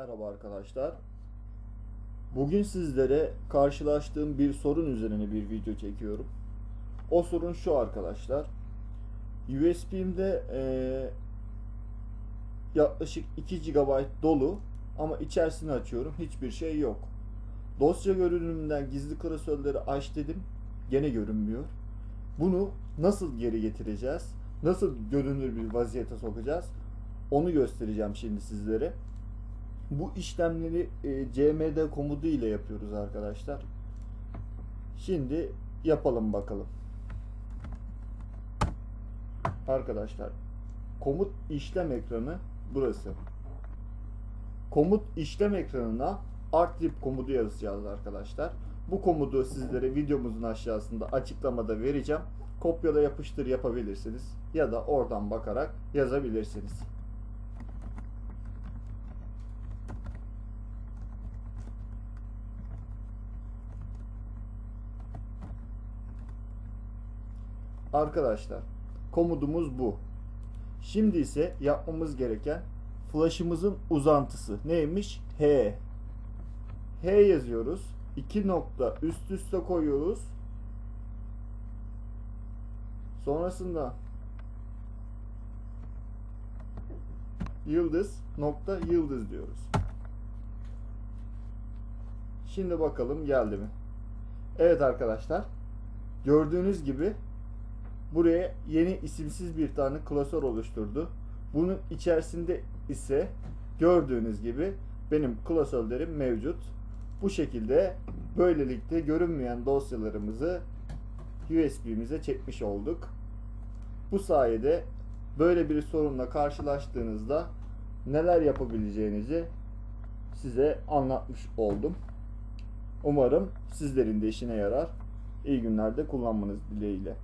merhaba arkadaşlar. Bugün sizlere karşılaştığım bir sorun üzerine bir video çekiyorum. O sorun şu arkadaşlar. USB'imde eee, yaklaşık 2 GB dolu ama içerisini açıyorum hiçbir şey yok. Dosya görünümünden gizli klasörleri aç dedim. Gene görünmüyor. Bunu nasıl geri getireceğiz? Nasıl görünür bir vaziyete sokacağız? Onu göstereceğim şimdi sizlere. Bu işlemleri e, cmd komutu ile yapıyoruz arkadaşlar. Şimdi yapalım bakalım. Arkadaşlar komut işlem ekranı burası. Komut işlem ekranına artlib komutu yazacağız arkadaşlar. Bu komutu sizlere videomuzun aşağısında açıklamada vereceğim. Kopyala yapıştır yapabilirsiniz ya da oradan bakarak yazabilirsiniz. Arkadaşlar komutumuz bu. Şimdi ise yapmamız gereken flash'ımızın uzantısı neymiş? H. H yazıyoruz. İki nokta üst üste koyuyoruz. Sonrasında yıldız nokta yıldız diyoruz. Şimdi bakalım geldi mi? Evet arkadaşlar. Gördüğünüz gibi buraya yeni isimsiz bir tane klasör oluşturdu. Bunun içerisinde ise gördüğünüz gibi benim klasörlerim mevcut. Bu şekilde böylelikle görünmeyen dosyalarımızı USB'mize çekmiş olduk. Bu sayede böyle bir sorunla karşılaştığınızda neler yapabileceğinizi size anlatmış oldum. Umarım sizlerin de işine yarar. İyi günlerde kullanmanız dileğiyle.